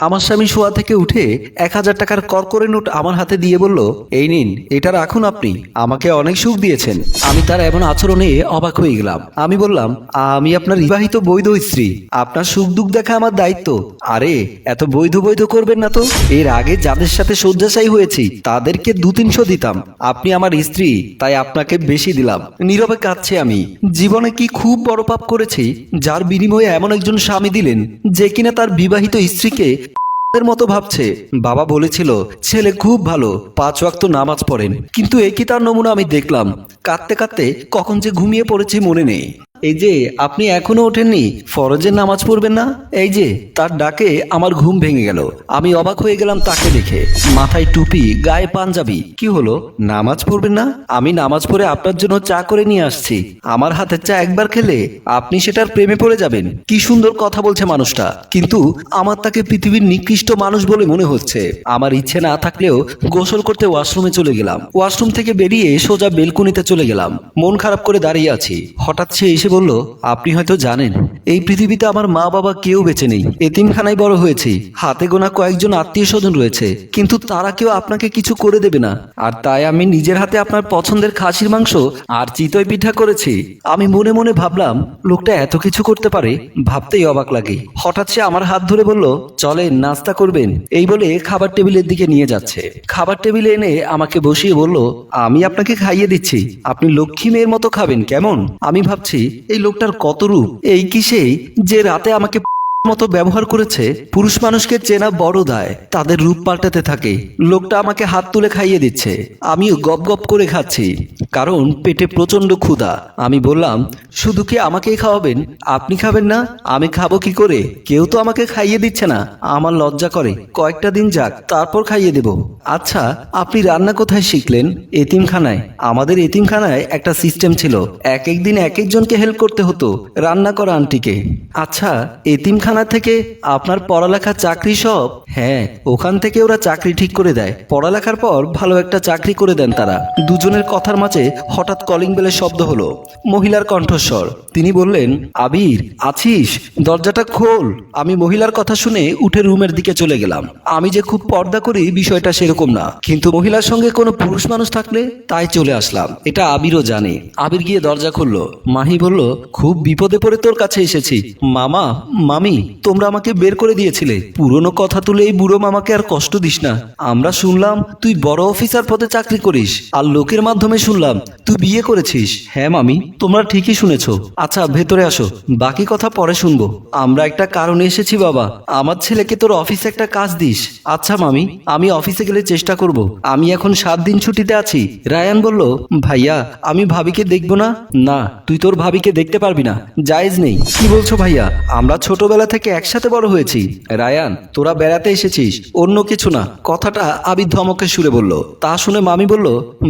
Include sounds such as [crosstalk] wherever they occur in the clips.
আমার স্বামী শোয়া থেকে উঠে এক হাজার টাকার করকরে নোট আমার হাতে দিয়ে বলল, এই নিন, এটা রাখুন আপনি। আমাকে অনেক সুখ দিয়েছেন। আমি তার এমন আচরণে অবাক হয়ে গেলাম। আমি বললাম, আমি আপনার বিবাহিত বৈধ স্ত্রী। আপনার সুখ দুঃখ দেখা আমার দায়িত্ব। আরে, এত বৈধ বৈধ করবেন না তো। এর আগে যাদের সাথে শয্যাশায়ী হয়েছি, তাদেরকে দু তিনশো দিতাম। আপনি আমার স্ত্রী, তাই আপনাকে বেশি দিলাম। নীরবে কাঁদছে আমি। জীবনে কি খুব বড় পাপ করেছি? যার বিনিময়ে এমন একজন স্বামী দিলেন, যে কিনা তার বিবাহিত স্ত্রীকে এর মতো ভাবছে। বাবা বলেছিল, ছেলে খুব ভালো, পাঁচ ওয়াক্ত নামাজ পড়েন। কিন্তু একই তার নমুনা আমি দেখলাম। কাঁদতে কাঁদতে কখন যে ঘুমিয়ে পড়েছি মনে নেই। এই যে, আপনি এখনও ওঠেননি? ফরজের নামাজ পড়বেন না? এই যে, তার ডাকে আমার ঘুম ভেঙে গেল। আমি অবাক হয়ে গেলাম তাকে দেখে। মাথায় টুপি, গায়ে পাঞ্জাবি। কি হলো? নামাজ পড়বেন না? আমি নামাজ পড়ে আপনার জন্য চা করে নিয়ে আসছি। আমার হাতের চা একবার খেলে আপনি সেটার প্রেমে পড়ে যাবেন। কি সুন্দর কথা বলছে মানুষটা। কিন্তু আমার তাকে পৃথিবীর নিকৃষ্ট মানুষ বলে মনে হচ্ছে। আমার ইচ্ছে না থাকলেও গোসল করতে ওয়াশরুমে চলে গেলাম। ওয়াশরুম থেকে বেরিয়ে সোজা বেলকুনিতে চলে গেলাম। মন খারাপ করে দাঁড়িয়ে আছি। হঠাৎ সে এসে বলল, আপনি হয়তো জানেন, এই পৃথিবীতে আমার মা বাবা কেউ বেঁচে নেই। এতিমখানায় বড় হয়েছি। হাতে গোনা কয়েকজন আত্মীয় স্বজন রয়েছে। কিন্তু তারা কেউ আপনাকে কিছু করে দেবে না। আর তাই আমি নিজের হাতে আপনার পছন্দের খাসির মাংস আর চিতই পিঠা করেছি। আমি মনে মনে ভাবলাম, লোকটা এত কিছু করতে পারে, ভাবতেই অবাক লাগে। হঠাৎ সে আমার হাত ধরে বলল, চলেন, নাস্তা করবেন। এই বলে খাবার টেবিলের দিকে নিয়ে যাচ্ছে। খাবার টেবিলে এনে আমাকে বসিয়ে বলল, আমি আপনাকে খাইয়ে দিচ্ছি। আপনি লক্ষ্মী মেয়ের মতো খাবেন, কেমন? আমি ভাবছি এই লোকটার কত রূপ? এই কি সেই যে রাতে আমাকে [laughs] মতো ব্যবহার করেছে? পুরুষ মানুষকে চেনা বড় দায়। তাদের রূপ পাল্টাতে থাকে। লোকটা আমাকে হাত তুলে খাইয়ে দিচ্ছে। আমিও গপ গপ করে খাচ্ছি। কারণ পেটে প্রচণ্ড ক্ষুধা। আমি বললাম, শুধু কি আমাকেই খাওয়াবেন? আপনি খাবেন না? আমি খাব কি করে? কেউ তো আমাকে খাইয়ে দিচ্ছে না। আমার লজ্জা করে। কয়েকটা দিন যাক, তারপর খাইয়ে দেব। আচ্ছা আপনি রান্না কোথায় শিখলেন? এতিমখানায়। আমাদের এতিমখানায় একটা সিস্টেম ছিল। এক এক দিন এক একজনকে হেল্প করতে হতো রান্না করা আন্টিকে। আচ্ছা এতিমখানা থেকে আপনার পড়ালেখা চাকরি সব? হ্যাঁ ওখান থেকে ওরা চাকরি ঠিক করে দেয়। পড়ালেখার পর ভালো একটা চাকরি করে দেন তারা। দুজনের কথার মাঝে হঠাৎ কলিং বেলের শব্দ হলো। মহিলার কণ্ঠস্বর। তিনি বললেন, আবির, আছিস? দরজাটা খোল। আমি মহিলার কথা শুনে উঠে রুমের দিকে চলে গেলাম। আমি যে খুব পর্দা করি, বিষয়টা সেরকম না। কিন্তু মহিলার সঙ্গে কোনো পুরুষ মানুষ থাকলে তাই চলে আসলাম। এটা আবিরও জানে। আবির গিয়ে দরজা খুললো। মাহি বলল, খুব বিপদে পড়ে তোর কাছে এসেছি। মামা, মামি, তোমরা আমাকে বের করে দিয়েছিলে। পুরনো কথা তুলে এই বুড়ো মামাকে আর কষ্ট দিস না। আমরা শুনলাম, তুই বড় অফিসার পদে চাকরি করিস। আর লোকের মাধ্যমে শুনলাম তুই বিয়ে করেছিস? হ্যাঁ মামি, তোমরা ঠিকই শুনেছো। আচ্ছা ভেতরে আসো, বাকি কথা পরে শুনব। আমরা একটা কারণে এসেছি, বাবা। আমার ছেলেকে তোর অফিসে একটা কাজ দিস। আচ্ছা মামি, আমি অফিসে গেলে চেষ্টা করব। আমি এখন সাত দিন ছুটিতে আছি। রায়ান বলল, ভাইয়া, আমি ভাবিকে দেখব না? না, তুই তোর ভাবিকে দেখতে পারবি না। জায়েজ নেই। কি বলছো ভাইয়া? আমরা ছোটবেলা থেকে একসাথে বড় হয়েছি। রায়ান, তোরা বেড়াতে এসেছিস, অন্য কিছু না। কথাটা আবির ধমকে সুরে বলল। তা শুনে মামি বলল,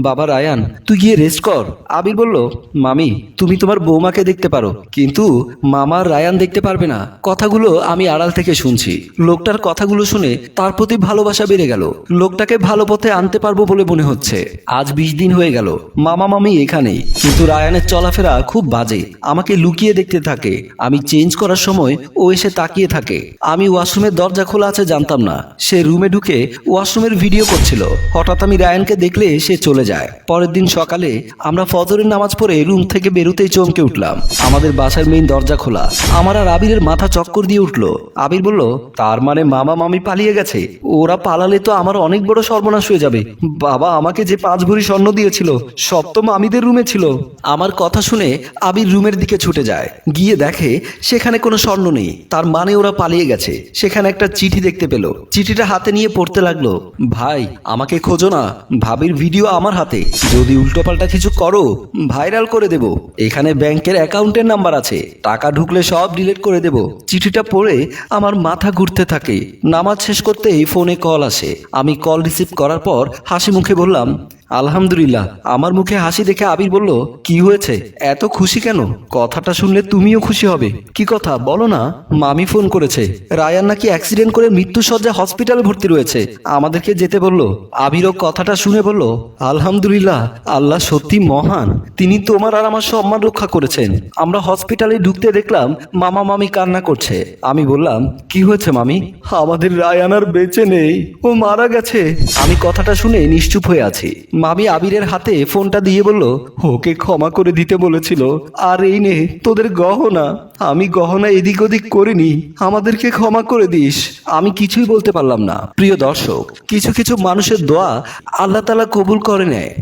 বাবা রায়ান, তুই গিয়ে রেস্ট কর। আবির বলল, মামি, তুমি তোমার বৌমাকে দেখতে পারো। কিন্তু মামার রায়ান দেখতে পারবে না। কথাগুলো আমি আড়াল থেকে শুনছি। লোকটার কথাগুলো শুনে তার প্রতি ভালোবাসা বেড়ে গেল। লোকটাকে ভালো পথে আনতে পারব বলে মনে হচ্ছে। আজ বিশ দিন হয়ে গেল। মামা, মামি এখানেই। কিন্তু রায়ানের চলাফেরা খুব বাজে। আমাকে লুকিয়ে দেখতে থাকে। আমি চেঞ্জ করার সময় ও এসে তাকিয়ে থাকে। আমি ওয়াশরুমের দরজা খোলা আছে জানতাম না। সে রুমে ঢুকে ওয়াশরুমের ভিডিও করছিল। হঠাৎ আমি রায়ানকে দেখলে সে চলে যায়। পরের দিন সকালে আমরা ফজরের নামাজ পড়ে রুম থেকে বেরোতেই চমকে উঠলাম। আমাদের বাসার মেইন দরজা খোলা। আমার আর আবিরের মাথা চক্কর দিয়ে উঠল। আবির বলল, তার মানে মামা মামি পালিয়ে গেছে। ওরা পালালে তো আমার অনেক বড় সর্বনাশ হয়ে যাবে। বাবা আমাকে যে পাঁচ ভরি স্বর্ণ দিয়েছিল, সব তো মামিদের রুমে ছিল। আমার কথা শুনে আবির রুমের দিকে ছুটে যায়। গিয়ে দেখে সেখানে কোনো স্বর্ণ নেই। তার মানে ওরা পালিয়ে গেছে। সেখানে একটা চিঠি দেখতে পেল। চিঠিটা হাতে নিয়ে পড়তে লাগল, ভাই, আমাকে খোঁজো না। ভাবির ভিডিও আমার হাতে। যদি উল্টোপাল্টা কিছু করো। ভাইরাল করে দেব। এখানে ব্যাংকের অ্যাকাউন্টের নাম্বার আছে। টাকা ঢুকলে সব ডিলিট করে দেব। চিঠিটা পড়ে আমার মাথা ঘুরতে থাকে। নামাজ শেষ করতেই ফোনে কল আসে। আমি কল রিসিভ করার পর হাসি মুখে বললাম আলহামদুলিল্লাহ। আমার মুখে হাসি দেখে আবির বলল, কি হয়েছে? এত খুশি কেন? কথাটা শুনলে তুমিও খুশি হবে। কি কথা? বলো না। মামি ফোন করেছে। রায়ান নাকি অ্যাক্সিডেন্ট করে মৃত্যু সজ্জা হসপিটালে ভর্তি রয়েছে। আমাদেরকে যেতে বলল। আবিরও কথাটা শুনে বলল, আলহামদুলিল্লাহ, আল্লাহ সত্যি মহান। তিনি তোমার আর আমার সম্মান রক্ষা করেছেন। আমরা হসপিটালে ঢুকতে দেখলাম মামা মামি কান্না করছে। আমি বললাম, কি হয়েছে মামি? আমাদের রায়ান আর বেঁচে নেই। ও মারা গেছে। আমি কথাটা শুনে নিশ্চুপ হয়ে আছি। মামি আবিরের হাতে ফোনটা দিয়ে বলল, ওকে ক্ষমা করে দিতে বলেছিল। আর এই নে, তোদের গহনা। আমি গহনা এদিক ওদিক করিনি। আমাদেরকে ক্ষমা করে দিস। আমি কিছুই বলতে পারলাম না। প্রিয় দর্শক, কিছু কিছু মানুষের দোয়া আল্লাহ তালা কবুল করে নেয়।